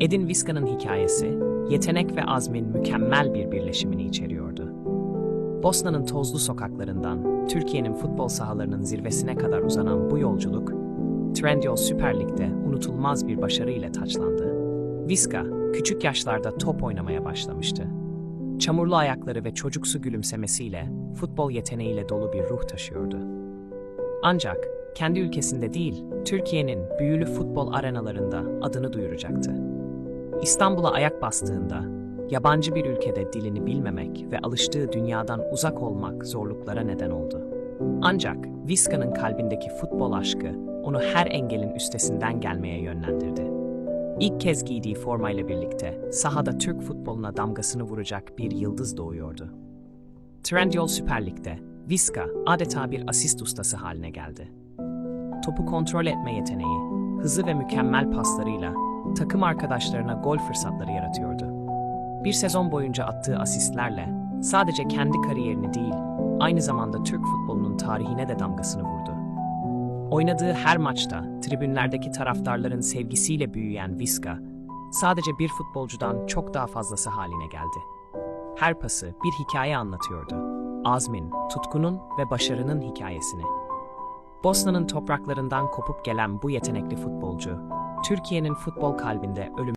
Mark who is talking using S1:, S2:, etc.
S1: Edin Viska'nın hikayesi, yetenek ve azmin mükemmel bir birleşimini içeriyordu. Bosna'nın tozlu sokaklarından Türkiye'nin futbol sahalarının zirvesine kadar uzanan bu yolculuk, Trendyol Süper Lig'de unutulmaz bir başarı ile taçlandı. Viska, küçük yaşlarda top oynamaya başlamıştı. Çamurlu ayakları ve çocuksu gülümsemesiyle futbol yeteneğiyle dolu bir ruh taşıyordu. Ancak kendi ülkesinde değil, Türkiye'nin büyülü futbol arenalarında adını duyuracaktı. İstanbul'a ayak bastığında, yabancı bir ülkede dilini bilmemek ve alıştığı dünyadan uzak olmak zorluklara neden oldu. Ancak Viska'nın kalbindeki futbol aşkı onu her engelin üstesinden gelmeye yönlendirdi. İlk kez giydiği formayla birlikte sahada Türk futboluna damgasını vuracak bir yıldız doğuyordu. Trendyol Süper Lig'de Viska adeta bir asist ustası haline geldi. Topu kontrol etme yeteneği, hızı ve mükemmel paslarıyla takım arkadaşlarına gol fırsatları yaratıyordu. Bir sezon boyunca attığı asistlerle sadece kendi kariyerini değil, aynı zamanda Türk futbolunun tarihine de damgasını vurdu. Oynadığı her maçta tribünlerdeki taraftarların sevgisiyle büyüyen Viska, sadece bir futbolcudan çok daha fazlası haline geldi. Her pası bir hikaye anlatıyordu. Azmin, tutkunun ve başarının hikayesini. Bosna'nın topraklarından kopup gelen bu yetenekli futbolcu, Türkiye'nin futbol kalbinde ölüm